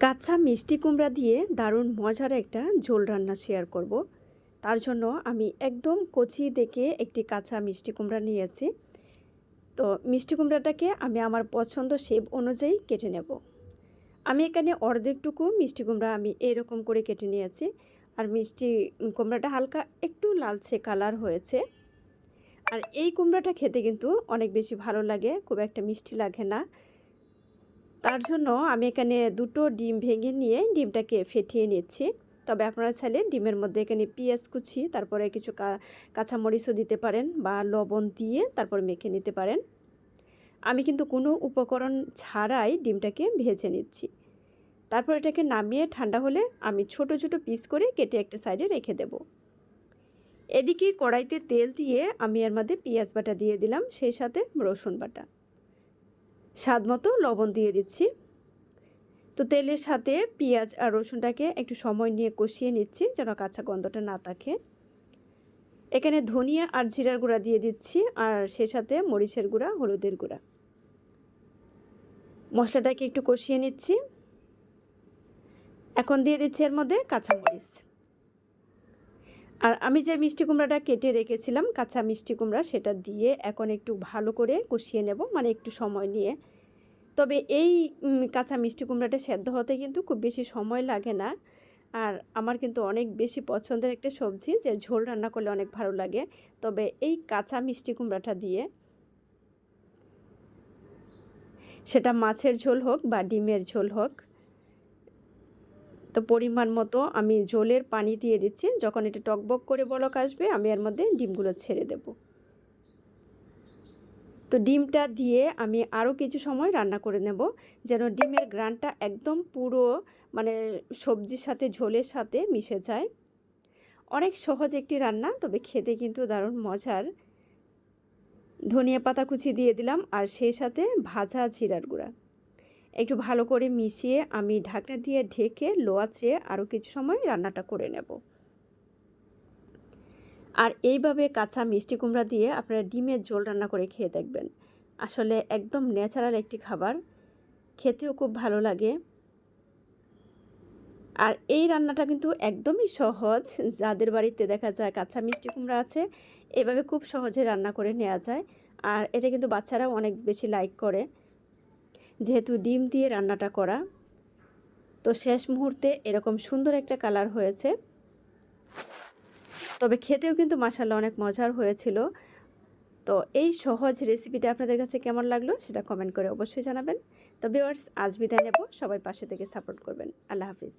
কাঁচা মিষ্টি কুমড়া দিয়ে দারুণ মজার একটা ঝোল রান্না শেয়ার করব। তার জন্য আমি একদম কচি দেখে একটি কাঁচা মিষ্টি কুমড়া নিয়েছি। তো মিষ্টি কুমড়াটাকে আমি আমার পছন্দ শেপ অনুযায়ী কেটে নেব। আমি এখানে অর্ধেকটুকু মিষ্টি কুমড়া আমি এরকম করে কেটে নিয়েছি। আর মিষ্টি কুমড়াটা হালকা একটু লালচে কালার হয়েছে। আর এই কুমড়াটা খেতে কিন্তু অনেক বেশি ভালো লাগে, খুব একটা মিষ্টি লাগে না। তার জন্য আমি এখানে দুটো ডিম ভেঙে নিয়ে ডিমটাকে ফেটিয়ে নিচ্ছি। তবে আপনারা চাইলে ডিমের মধ্যে এখানে পেঁয়াজ কুচি, তারপরে কিছু কাঁচামরিচও দিতে পারেন বা লবণ দিয়ে তারপর মেখে নিতে পারেন। আমি কিন্তু কোনো উপকরণ ছাড়াই ডিমটাকে ভেজে নিচ্ছি। তারপর এটাকে নামিয়ে ঠান্ডা হলে আমি ছোট ছোট পিস করে কেটে একটা সাইডে রেখে দেব। এদিকে কড়াইতে তেল দিয়ে আমি এর মধ্যে পেঁয়াজ বাটা দিয়ে দিলাম, সেই সাথে রসুন বাটা। স্বাদ মতো লবণ দিয়ে দিচ্ছি। তো তেলের সাথে পেঁয়াজ আর রসুনটাকে একটু সময় নিয়ে কষিয়ে নিচ্ছি যেন কাঁচা গন্ধটা না থাকে। এখানে ধনিয়া আর জিরার গুঁড়া দিয়ে দিচ্ছি আর সে সাথে মরিচের গুঁড়া, হলুদের গুঁড়া। মশলাটাকে একটু কষিয়ে নিচ্ছি। এখন দিয়ে দিচ্ছি এর মধ্যে কাঁচামরিচ। আর আমি যে মিষ্টি কুমড়াটা কেটে রেখেছিলাম, কাঁচা মিষ্টি কুমড়া, সেটা দিয়ে এখন একটু ভালো করে কষিয়ে নেব মানে একটু সময় নিয়ে। তবে এই কাঁচা মিষ্টি কুমড়াটা সেদ্ধ হতে কিন্তু খুব বেশি সময় লাগে না। আর আমার কিন্তু অনেক বেশি পছন্দের একটা সবজি, যে ঝোল রান্না করলে অনেক ভালো লাগে। তবে এই কাঁচা মিষ্টি কুমড়াটা দিয়ে সেটা মাছের ঝোল হোক বা ডিমের ঝোল হোক তো পরিমাণ মতো আমি ঝোলের পানি দিয়ে দিচ্ছি। যখন এটা টকবক করে বলক আসবে, আমি এর মধ্যে ডিমগুলো ছেড়ে দেব। তো ডিমটা দিয়ে আমি আরও কিছু সময় রান্না করে নেব, যেন ডিমের গ্রানটা একদম পুরো মানে সবজির সাথে, ঝোলের সাথে মিশে যায়। অনেক সহজ একটি রান্না, তবে খেতে কিন্তু দারুণ মজার। ধনিয়া পাতা কুচি দিয়ে দিলাম, আর সেই সাথে ভাজা জিরার গুঁড়া। একটু ভালো করে মিশিয়ে আমি ঢাকনা দিয়ে ঢেকে লোয়াচে আরও কিছু সময় রান্নাটা করে নেব। আর এইভাবে কাঁচা মিষ্টি কুমড়া দিয়ে আপনারা ডিমের ঝোল রান্না করে খেয়ে দেখবেন। আসলে একদম ন্যাচারাল একটি খাবার। খেতেও খুব ভালো লাগে। আর এই রান্নাটা কিন্তু একদমই সহজ। যাদের বাড়িতে দেখা যায় কাঁচা মিষ্টি কুমড়া আছে, এভাবে খুব সহজে রান্না করে নেওয়া যায়। আর এটা কিন্তু বাচ্চারাও অনেক বেশি লাইক করে। যেহেতু ডিম দিয়ে রান্নাটা করা, তো শেষ মুহূর্তে এরকম সুন্দর একটা কালার হয়েছে। তবে খেতেও কিন্তু মাসাল্লা অনেক মজার হয়েছিল। তো এই সহজ রেসিপিটা আপনাদের কাছে কেমন লাগল সেটা কমেন্ট করে অবশ্যই জানাবেন। তো ভিওয়ার্স আজ বিদায় নেব। সবাই পাশে থেকে সাপোর্ট করবেন। আল্লাহ হাফিজ।